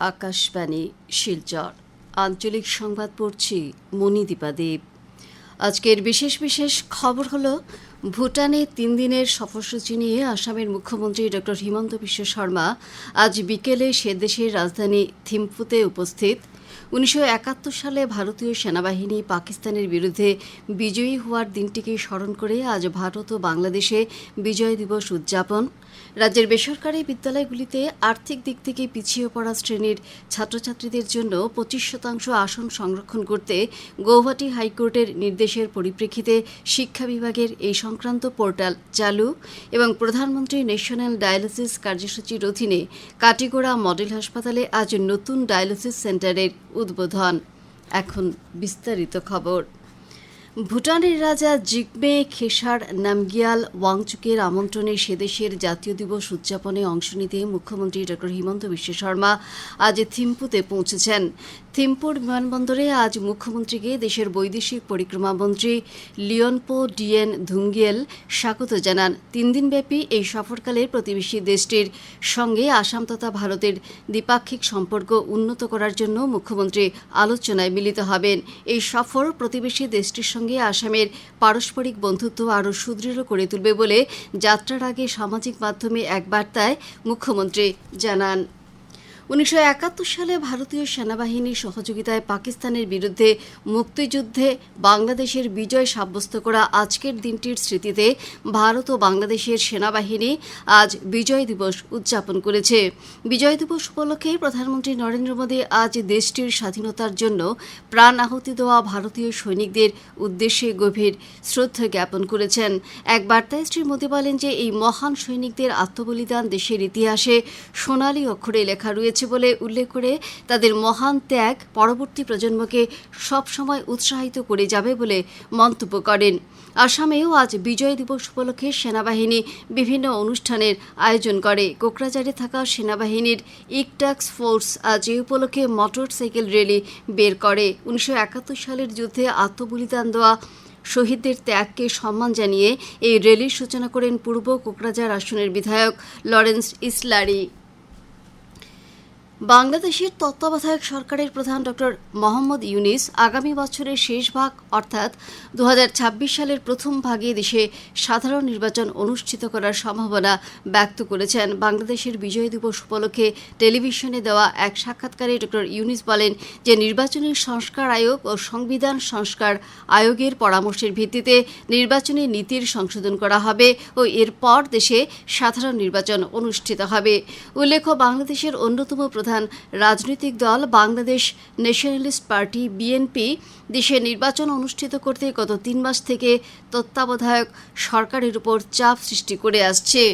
আকাশবাণী শিলচর। আঞ্চলিক সংবাদ পড়ছি মণিদীপা দেব। আজকের বিশেষ বিশেষ খবর হলো, ভুটানে তিন দিনের সফরসূচি নিয়ে আসামের মুখ্যমন্ত্রী ডক্টর হিমন্ত বিশ্ব শর্মা আজ বিকেলে সে দেশের রাজধানী থিম্পুতে উপস্থিত। উনিশশো একাত্তর সালে ভারতীয় সেনাবাহিনী পাকিস্তানের বিরুদ্ধে বিজয়ী হওয়ার দিনটিকে স্মরণ করে আজ ভারত ও বাংলাদেশে বিজয় দিবস উদযাপন। রাজ্যের বেসরকারি বিদ্যালয়গুলিতে আর্থিক দিক থেকে পিছিয়ে পড়া শ্রেণির ছাত্রছাত্রীদের জন্য পঁচিশ শতাংশ আসন সংরক্ষণ করতে গৌহাটি হাইকোর্টের নির্দেশের পরিপ্রেক্ষিতে শিক্ষা বিভাগের এই সংক্রান্ত পোর্টাল চালু এবং প্রধানমন্ত্রী ন্যাশনাল ডায়ালিসিস কার্যসূচির অধীনে কাটিগোড়া মডেল হাসপাতালে আজ নতুন ডায়ালিসিস সেন্টারের উদ্বোধন। এখন বিস্তারিত খবর। ভুটানের রাজা জিগমে খেসার নামগিয়াল ওয়াংচুকের আমন্ত্রণে সেদেশের জাতীয় দিবস উদযাপনে অংশ নিতে মুখ্যমন্ত্রী ড হিমন্ত বিশ্ব শর্মা আজ থিম্পুতে পৌঁছেছেন। থিম্পুর বিমানবন্দরে আজ মুখ্যমন্ত্রীকে দেশের বৈদেশিক পরিক্রমা মন্ত্রী লিওনপো ডিএন ধুঙ্গিয়েল স্বাগত জানান। তিন দিনব্যাপী এই সফরকালে প্রতিবেশী দেশটির সঙ্গে আসাম তথা ভারতের দ্বিপাক্ষিক সম্পর্ক উন্নত করার জন্য মুখ্যমন্ত্রী আলোচনায় মিলিত হবেন। এই সফর প্রতিবেশী দেশটির সঙ্গে আসামের পারস্পরিক বন্ধুত্ব আরও সুদৃঢ় করে তুলবে বলে যাত্রার আগে সামাজিক মাধ্যমে এক বার্তায় মুখ্যমন্ত্রী জানান। উনিশশো একাত্তর সালে ভারতীয় সেনাবাহিনীর সহযোগিতায় পাকিস্তানের বিরুদ্ধে মুক্তিযুদ্ধে বাংলাদেশের বিজয় সাব্যস্ত করা আজকের দিনটির স্মৃতিতে ভারত ও বাংলাদেশের সেনাবাহিনী আজ বিজয় দিবস উদযাপন করেছে। বিজয় দিবস উপলক্ষে প্রধানমন্ত্রী নরেন্দ্র মোদী আজ দেশটির স্বাধীনতার জন্য প্রাণ আহুতি দেওয়া ভারতীয় সৈনিকদের উদ্দেশ্যে গভীর শ্রদ্ধা জ্ঞাপন করেছেন। এক বার্তায় শ্রী মোদী বলেন যে, এই মহান সৈনিকদের আত্মবলিদান দেশের ইতিহাসে সোনালী অক্ষরে লেখা রয়েছে। রয়েছে বলে উল্লেখ করে তাদের মহান ত্যাগ পরবর্তী প্রজন্মকে সবসময় উৎসাহিত করে যাবে বলে মন্তব্য করেন। আসামেও আজ বিজয় দিবস উপলক্ষে সেনাবাহিনী বিভিন্ন অনুষ্ঠানের আয়োজন করে। কোকরাঝারে থাকা সেনাবাহিনীর ইকটাক্স ফোর্স আজ এই উপলক্ষে মোটর সাইকেল র্যালি বের করে। উনিশশো একাত্তর সালের যুদ্ধে আত্মবলিদান দেওয়া শহীদদের ত্যাগকে সম্মান জানিয়ে এই র্যালির সূচনা করেন পূর্ব কোকরাঝার আসনের বিধায়ক লরেন্স ইসলারি। বাংলাদেশের তত্ত্বাবধায়ক সরকারের প্রধান ডক্টর মোহাম্মদ ইউনিস আগামী বছরের শেষ ভাগ, অর্থাৎ দু হাজার ছাব্বিশ সালের প্রথম ভাগে দেশে সাধারণ নির্বাচন অনুষ্ঠিত করার সম্ভাবনা ব্যক্ত করেছেন। বাংলাদেশের বিজয় দিবস উপলক্ষে টেলিভিশনে দেওয়া এক সাক্ষাৎকারে ডক্টর ইউনিস বলেন যে নির্বাচনী সংস্কার আয়োগ ও সংবিধান সংস্কার আয়োগের পরামর্শের ভিত্তিতে নির্বাচনী নীতির সংশোধন করা হবে ও এরপর দেশে সাধারণ নির্বাচন অনুষ্ঠিত হবে। উল্লেখ্য, বাংলাদেশের অন্যতম প্রধান রাজনৈতিক দল বাংলাদেশ ন্যাশনালিস্ট পার্টি বিএনপি দেশে নির্বাচন অনুষ্ঠিত করতে গত তিন মাস থেকে তত্ত্বাবধায়ক সরকারের উপর চাপ সৃষ্টি করে আসছে।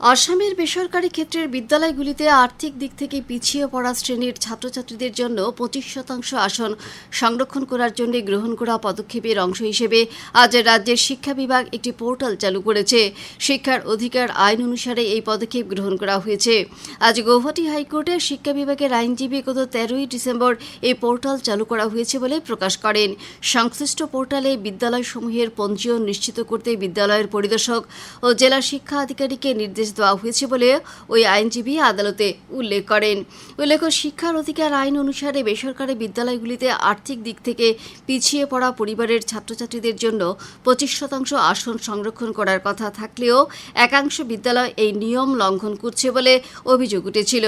আসামের বেসরকারি ক্ষেত্রের বিদ্যালয়গুলিতে আর্থিক দিক থেকে পিছিয়ে পড়া শ্রেণির ছাত্রছাত্রীদের জন্য পঁচিশ শতাংশ আসন সংরক্ষণ করার জন্য গ্রহণ করা পদক্ষেপের অংশ হিসেবে আজ রাজ্যের শিক্ষা বিভাগ একটি পোর্টাল চালু করেছে। শিক্ষার অধিকার আইন অনুসারে এই পদক্ষেপ গ্রহণ করা হয়েছে। আজ গৌহাটি হাইকোর্টে শিক্ষা বিভাগের আইনজীবী গত তেরোই ডিসেম্বর এই পোর্টাল চালু করা হয়েছে বলে প্রকাশ করেন। সংশ্লিষ্ট পোর্টালে বিদ্যালয়সমূহের পঞ্জীয়ন নিশ্চিত করতে বিদ্যালয়ের পরিদর্শক ও জেলা শিক্ষা আধিকারিককে নির্দেশ নির্দেশ দেওয়া হয়েছে বলে ওই আইনজীবী আদালতে উল্লেখ করেন। উল্লেখ্য, শিক্ষার অধিকার আইন অনুসারে বেসরকারি বিদ্যালয়গুলিতে আর্থিক দিক থেকে পিছিয়ে পড়া পরিবারের ছাত্রছাত্রীদের জন্য পঁচিশ শতাংশ আসন সংরক্ষণ করার কথা থাকলেও একাংশ বিদ্যালয় এই নিয়ম লঙ্ঘন করছে বলে অভিযোগ উঠেছিল।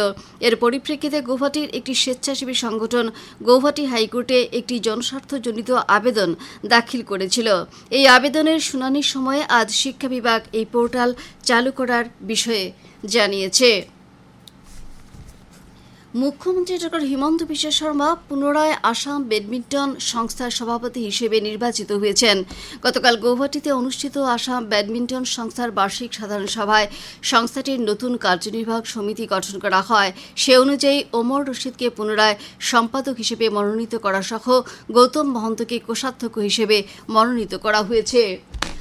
এর পরিপ্রেক্ষিতে গৌহাটির একটি স্বেচ্ছাসেবী সংগঠন গৌহাটি হাইকোর্টে একটি জনস্বার্থজনিত আবেদন দাখিল করেছিল। এই আবেদনের শুনানির সময় আজ শিক্ষা বিভাগ এই পোর্টাল চালু করার বিষয়ে জানিয়েছে। মুখ্যমন্ত্রী ডক্টর হিমন্ত বিশ্ব শর্মা পুনরায় আসাম ব্যাডমিন্টন সংস্থার সভাপতি হিসেবে নির্বাচিত হয়েছেন। গতকাল গৌহাটিতে অনুষ্ঠিত আসাম ব্যাডমিন্টন সংস্থার বার্ষিক সাধারণ সভায় সংস্থাটির নতুন কার্যনির্বাহক সমিতি গঠন করা হয়। সে অনুযায়ী ওমর রশিদকে পুনরায় সম্পাদক হিসেবে মনোনীত করা সহ গৌতম মহন্তকে কোষাধ্যক্ষ হিসেবে মনোনীত করা হয়েছে।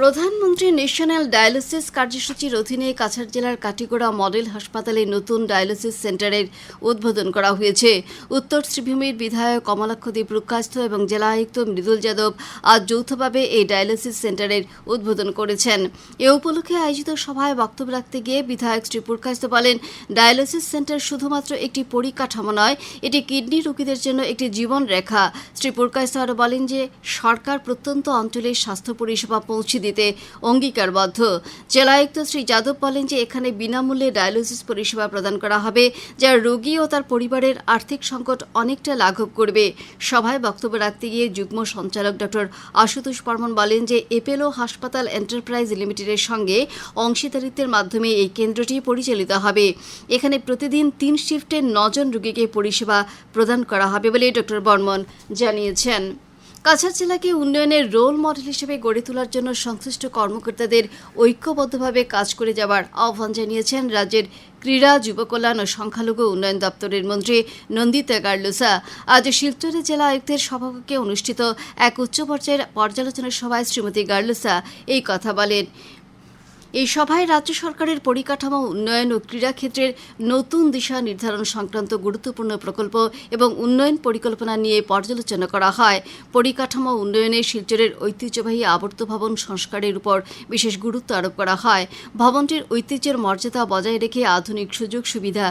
প্রধানমন্ত্রী ন্যাশনাল ডায়ালিসিস কার্যসূচির অধীনে কাছাড় জেলার কাটিগড়া মডেল হাসপাতালে নতুন ডায়ালিসিস সেন্টারের উদ্বোধন করা হয়েছে। উত্তর শ্রীভূমির বিধায়ক কমলাক্ষদীপ রুক্ষাস্থ এবং জেলা আয়ুক্ত মৃদুল যাদব আজ যৌথভাবে এই ডায়ালিসিস সেন্টারের উদ্বোধন করেছেন। এ উপলক্ষে আয়োজিত সভায় বক্তব্য রাখতে গিয়ে বিধায়ক শ্রী পুরকাস্ত বলেন, ডায়ালিসিস সেন্টার শুধুমাত্র একটি পরিকাঠামো নয়, এটি কিডনি রোগীদের জন্য একটি জীবন রেখা। শ্রী পুরকাস্ত আরও বলেন যে, সরকার প্রত্যন্ত অঞ্চলে স্বাস্থ্য পরিষেবা পৌঁছে দিতে অঙ্গীকারবদ্ধ। জেলায়ুক্ত শ্রী যাদব বলেন যে এখানে বিনামূল্যে ডায়ালিসিস পরিষেবা প্রদান করা হবে, যা রোগী ও তার পরিবারের আর্থিক সংকট অনেকটা লাঘব করবে। সভায় বক্তব্য রাখতে গিয়ে যুগ্ম সঞ্চালক ডক্টর আশুতোষ বর্মন বলেন যে এপেলো হাসপাতাল এন্টারপ্রাইজ লিমিটেডের সঙ্গে অংশীদারিত্বের মাধ্যমে এই কেন্দ্রটি পরিচালিত হবে। এখানে প্রতিদিন তিন শিফটে নজন রোগীকে পরিষেবা প্রদান করা হবে বলে ডক্টর বর্মন জানিয়েছেন। কাছাড় জেলাকে উন্নয়নের রোল মডেল হিসেবে গড়ে তোলার জন্য সংশ্লিষ্ট কর্মকর্তাদের ঐক্যবদ্ধভাবে কাজ করে যাওয়ার আহ্বান জানিয়েছেন রাজ্যের ক্রীড়া যুবকল্যাণ ও সংখ্যালঘু উন্নয়ন দপ্তরের মন্ত্রী নন্দিতা গার্লুসা। আজ শিলচরে জেলা আয়ুক্তের সভাকক্ষে অনুষ্ঠিত এক উচ্চ পর্যায়ের পর্যালোচনা সভায় শ্রীমতী গার্লুসা এই কথা বলেন। এই সভায় রাজ্য সরকারের পরিকাঠামো, উন্নয়ন ও ক্রীড়া ক্ষেত্রের নতুন দিশা নির্ধারণ সংক্রান্ত গুরুত্বপূর্ণ প্রকল্প এবং উন্নয়ন পরিকল্পনা নিয়ে পর্যালোচনা করা হয়। পরিকাঠামো উন্নয়নে শিলচরের ঐতিহ্যবাহী আবর্ত ভবন সংস্কারের উপর বিশেষ গুরুত্ব আরোপ করা হয়। ভবনটির ঐতিহ্যের মর্যাদা বজায় রেখে আধুনিক সুযোগ সুবিধা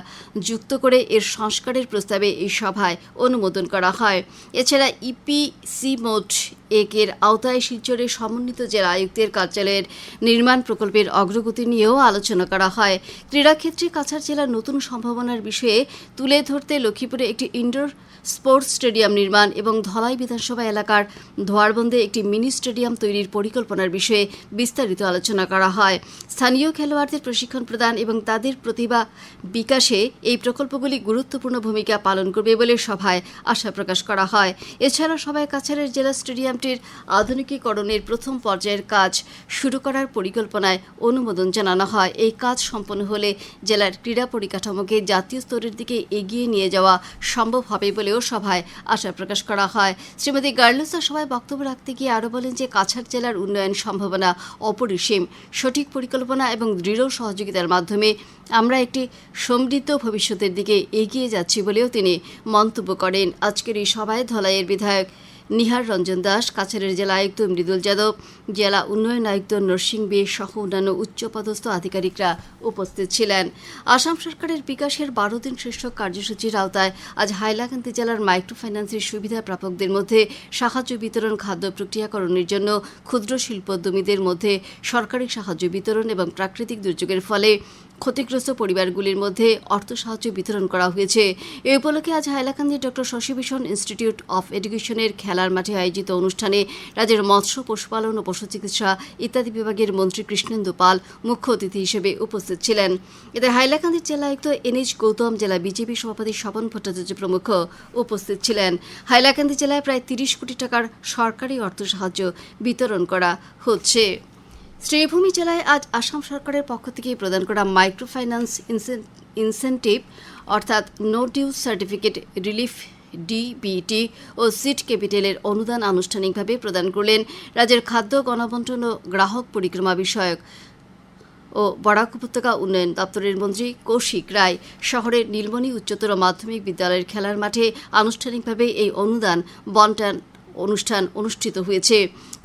যুক্ত করে এর সংস্কারের প্রস্তাবে এই সভায় অনুমোদন করা হয়। এছাড়া ইপিসি মোট একের আওতায় শিলচরের সমন্বিত জেলা আয়ুক্তের কার্যালয়ের নির্মাণ প্রকল্পের অগ্রগতি নিয়েও আলোচনা করা হয়। ক্রীড়াক্ষেত্রে কাছাড় জেলার নতুন সম্ভাবনার বিষয়ে তুলে ধরতে লক্ষ্মীপুরে একটি ইনডোর স্পোর্টস স্টেডিয়াম নির্মাণ এবং ধলাই বিধানসভা এলাকার ধোয়ারবন্দে একটি মিনি স্টেডিয়াম তৈরির পরিকল্পনার বিষয়ে বিস্তারিত আলোচনা করা হয়। স্থানীয় খেলোয়াড়দের প্রশিক্ষণ প্রদান এবং তাদের প্রতিভা বিকাশে এই প্রকল্পগুলি গুরুত্বপূর্ণ ভূমিকা পালন করবে বলে সভায় আশা প্রকাশ করা হয়। এছাড়া সভায় কাছাড়ের জেলা স্টেডিয়ামটির আধুনিকীকরণের প্রথম পর্যায়ের কাজ শুরু করার পরিকল্পনায় অনুমোদন জানানো হয়। এই কাজ সম্পন্ন হলে জেলার ক্রীড়া পরিকাঠামোকে জাতীয় স্তরের দিকে এগিয়ে নিয়ে যাওয়া সম্ভব হবে বলেও সভায় আশা প্রকাশ করা হয়। শ্রীমতী গার্লসা সভায় বক্তব্য রাখতে গিয়ে আরও বলেন যে, কাছাড় জেলার উন্নয়ন সম্ভাবনা অপরিসীম। সঠিক পরিকল্পনা এবং দৃঢ় সহযোগিতার মাধ্যমে আমরা একটি সমৃদ্ধ ভবিষ্যতের দিকে এগিয়ে যাচ্ছি বলেও তিনি মন্তব্য করেন। আজকের এই সভায় ধলাইয়ের বিধায়ক নিহার রঞ্জন দাস, কাছাড়ের জেলা আয়ুক্ত মৃদুল যাদব, জেলা উন্নয়ন আয়ুক্ত নরসিং বে সহ অন্যান্য উচ্চপদস্থ আধিকারিকরা উপস্থিত ছিলেন। আসাম সরকারের বিকাশের বারো দিন শীর্ষক কার্যসূচির আওতায় আজ হাইলাকান্দি জেলার মাইক্রো ফাইন্যান্সের সুবিধা প্রাপকদের মধ্যে সাহায্য বিতরণ, খাদ্য প্রক্রিয়াকরণের জন্য ক্ষুদ্র শিল্পোদ্যমীদের মধ্যে সরকারি সাহায্য বিতরণ এবং প্রাকৃতিক দুর্যোগের ফলে ক্ষতিগ্রস্ত পরিবারগুলির মধ্যে অর্থ সাহায্য বিতরণ করা হয়েছে। এ উপলক্ষে আজ Hailakandi doctor Shashibhushan institute of এডুকেশনের খেলার মাঠে আয়োজিত অনুষ্ঠানে রাজ্যের মৎস্য, পশুপালন ও পশু চিকিৎসা ইত্যাদি বিভাগের মন্ত্রী কৃষ্ণেন্দু পাল মুখ্য অতিথি হিসেবে উপস্থিত ছিলেন। এতে হাইলাকান্দির আয়ুক্ত এনএইচ গৌতম, জেলা বিজেপি সভাপতি স্বপন ভট্টাচার্য প্রমুখ উপস্থিত ছিলেন। হাইলাকান্দি জেলায় প্রায় তিরিশ কোটি টাকার সরকারি অর্থ সাহায্য বিতরণ করা হচ্ছে। শ্রীভূমি জেলায় আজ আসাম সরকারের পক্ষ থেকে প্রদান করা মাইক্রো ফাইন্যান্স ইনসেন্টিভ, অর্থাৎ no due certificate relief, DBT ও সিট ক্যাপিটালের অনুদান আনুষ্ঠানিকভাবে প্রদান করলেন রাজ্যের খাদ্য, গণবন্টন ও গ্রাহক পরিক্রমা বিষয়ক ও বরাক উপত্যকা উন্নয়ন দপ্তরের মন্ত্রী কৌশিক রায় শহরের নীলমণি উচ্চতর মাধ্যমিক বিদ্যালয়ের খেলার মাঠে আনুষ্ঠানিকভাবে এই অনুদান বন্টন অনুষ্ঠান অনুষ্ঠিত হয়েছে।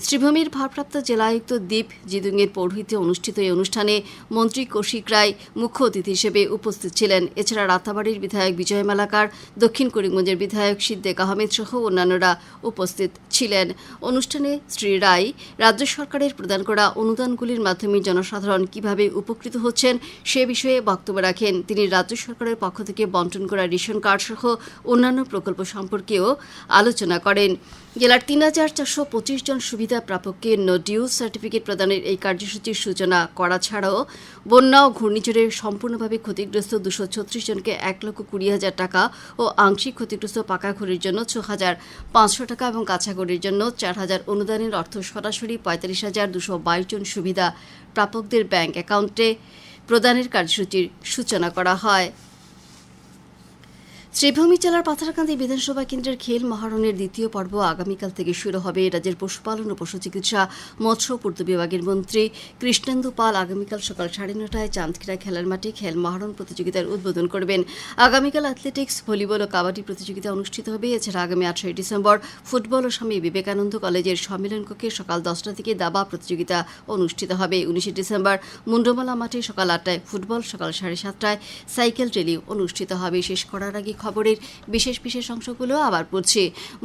শ্রীভূমির ভারপ্রাপ্ত জেলায়ুক্ত দীপ জিদুংয়ের পৌরহিত্যে অনুষ্ঠিত এই অনুষ্ঠানে মন্ত্রী কৌশিক রায় মুখ্য অতিথি হিসেবে উপস্থিত ছিলেন। এছাড়া রাতাবাড়ির বিধায়ক বিজয় মালাকার, দক্ষিণ করিমগঞ্জের বিধায়ক সিদ্দেক আহমেদ সহ অন্যান্যরা উপস্থিত ছিলেন। অনুষ্ঠানে শ্রী রায়, রাজ্য সরকারের প্রদান করা অনুদানগুলির মাধ্যমে জনসাধারণ কীভাবে উপকৃত হচ্ছেন সে বিষয়ে বক্তব্য রাখেন। তিনি রাজ্য সরকারের পক্ষ থেকে বন্টন করা রেশন কার্ড সহ অন্যান্য প্রকল্প সম্পর্কেও আলোচনা করেন। জেলার তিন হাজার চারশো পঁচিশ জন সুবিধা প্রাপককে নো ডিউ সার্টিফিকেট প্রদানের এই কার্যসূচির সূচনা করা ছাড়াও বন্যা ও ঘূর্ণিঝড়ে সম্পূর্ণভাবে ক্ষতিগ্রস্ত দুশো ছত্রিশ জনকে এক লক্ষ কুড়ি হাজার টাকা ও আংশিক ক্ষতিগ্রস্ত পাকা ঘরের জন্য ছ হাজার পাঁচশো টাকা এবং কাঁচা ঘরের জন্য চার হাজার অনুদানের অর্থ সরাসরি পঁয়তাল্লিশ হাজার দুশো বাইশ জন সুবিধা প্রাপকদের ব্যাংক অ্যাকাউন্টে প্রদানের কার্যসূচির সূচনা করা হয়। শ্রীভূমি জেলার পাথারকান্দি বিধানসভা কেন্দ্রের খেল মহারণের দ্বিতীয় পর্ব আগামীকাল থেকে শুরু হবে। রাজ্যের পশুপালন ও পশু চিকিৎসা মৎস্য পূর্ত বিভাগের মন্ত্রী কৃষ্ণেন্দু পাল আগামীকাল সকাল সাড়ে নটায় চাঁদখিরা খেলার মাঠে খেল মহারণ প্রতিযোগিতার উদ্বোধন করবেন। আগামীকাল অ্যাথলেটিক্স, ভলিবল ও কাবাডি প্রতিযোগিতা অনুষ্ঠিত হবে। এছাড়া আগামী আঠারোই ডিসেম্বর ফুটবল ও স্বামী বিবেকানন্দ কলেজের সম্মেলন কক্ষে সকাল দশটা থেকে দাবা প্রতিযোগিতা অনুষ্ঠিত হবে। উনিশে ডিসেম্বর মুন্ডমালা মাঠে সকাল আটটায় ফুটবল, সকাল সাড়ে সাতটায় সাইকেল র্যালি অনুষ্ঠিত হবে। শেষ করার আগে খবরের বিশেষ বিশেষ অংশগুলো আবার পড়ছে।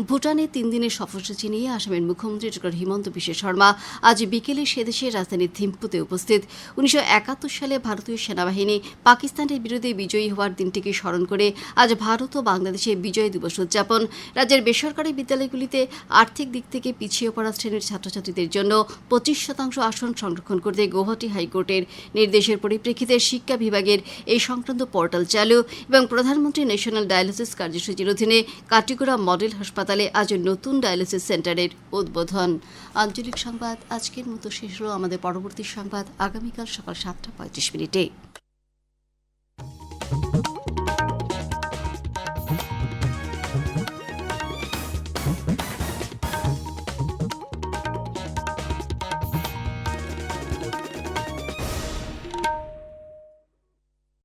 ভুটানে তিন দিনের সফরসূচি নিয়ে আসামের মুখ্যমন্ত্রী ডক্টর হিমন্ত বিশ্ব শর্মা আজ বিকেলে সেদেশের রাজধানী থিম্পুতে উপস্থিত। উনিশশো একাত্তর সালে ভারতীয় সেনাবাহিনী পাকিস্তানের বিরুদ্ধে বিজয়ী হওয়ার দিনটিকে স্মরণ করে আজ ভারত ও বাংলাদেশে বিজয় দিবস উদযাপন। রাজ্যের বেসরকারি বিদ্যালয়গুলিতে আর্থিক দিক থেকে পিছিয়ে পড়া শ্রেণির ছাত্রছাত্রীদের জন্য পঁচিশ শতাংশ আসন সংরক্ষণ করতে গৌহাটি হাইকোর্টের নির্দেশের পরিপ্রেক্ষিতে শিক্ষা বিভাগের এই সংক্রান্ত পোর্টাল চালু এবং প্রধানমন্ত্রী ন্যাশনাল ডায়ালিসিস কার্যসূচির অধীনে কাটিগুড়া মডেল হাসপাতালে আজ নতুন ডায়ালিসিস সেন্টারের উদ্বোধন। আঞ্চলিক সংবাদ, আজকের মতো শেষ হল আমাদের পরবর্তী সংবাদ। আগামীকাল সকাল সাতটা পঁয়ত্রিশ মিনিটে।